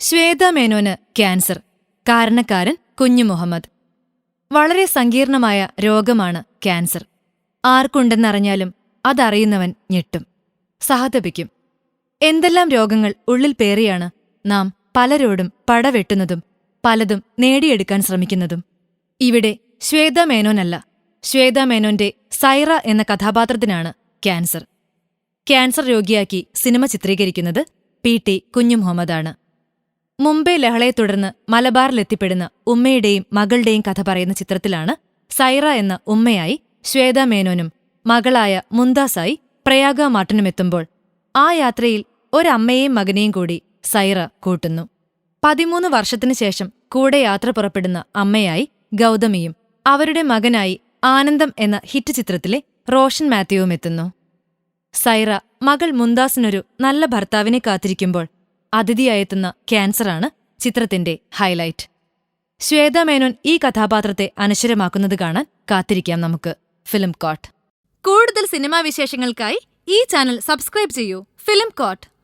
ശ്വേത മേനോന് cancer. കാരണക്കാരൻ കുഞ്ഞു മുഹമ്മദ്. വളരെ സങ്കീർണമായ രോഗമാണ് ക്യാൻസർ. ആർക്കുണ്ടെന്നറിഞ്ഞാലും അതറിയുന്നവൻ ഞെട്ടും. സഹതപിക്കും. എന്തെല്ലാം രോഗങ്ങൾ ഉള്ളിൽ പേറിയാണ് നാം പലരോടും പടവെട്ടുന്നതും പലതും നേടിയെടുക്കാൻ ശ്രമിക്കുന്നതും. ഇവിടെ ശ്വേത മേനോനല്ല ശ്വേത മേനോന്റെ സൈറ എന്ന കഥാപാത്രത്തിനാണ് ക്യാൻസർ. ക്യാൻസർ രോഗിയാക്കി സിനിമ ചിത്രീകരിക്കുന്നത് പി ടി കുഞ്ഞു മുഹമ്മദാണ് മുംബൈ ലഹളയെ തുടർന്ന് മലബാറിലെത്തിപ്പെടുന്ന ഉമ്മയുടെയും മകളുടെയും കഥ പറയുന്ന ചിത്രത്തിലാണ് സൈറ എന്ന ഉമ്മയായി ശ്വേത മേനോനും മകളായ മുന്താസായി പ്രയാഗ മാട്ടനുമെത്തുമ്പോൾ ആ യാത്രയിൽ ഒരമ്മയെയും മകനെയും കൂടി സൈറ കൂട്ടുന്നു. പതിമൂന്ന് വർഷത്തിനു ശേഷം കൂടെ യാത്ര പുറപ്പെടുന്ന അമ്മയായി ഗൗതമിയും അവരുടെ മകനായി ആനന്ദം എന്ന ഹിറ്റ് ചിത്രത്തിലെ റോഷൻ മാത്യുവും എത്തുന്നു സൈറ മകൾ മുന്താസിനൊരു നല്ല ഭർത്താവിനെ കാത്തിരിക്കുമ്പോൾ അതിഥിയായെത്തുന്ന ക്യാൻസറാണ് ചിത്രത്തിന്റെ ഹൈലൈറ്റ്. ശ്വേത മേനോൻ ഈ കഥാപാത്രത്തെ അനശ്വരമാക്കുന്നത് കാണാൻ കാത്തിരിക്കാം നമുക്ക്. ഫിലിം കോട്ട്. കൂടുതൽ സിനിമാ വിശേഷങ്ങൾക്കായി ഈ ചാനൽ സബ്സ്ക്രൈബ് ചെയ്യൂ. Film court.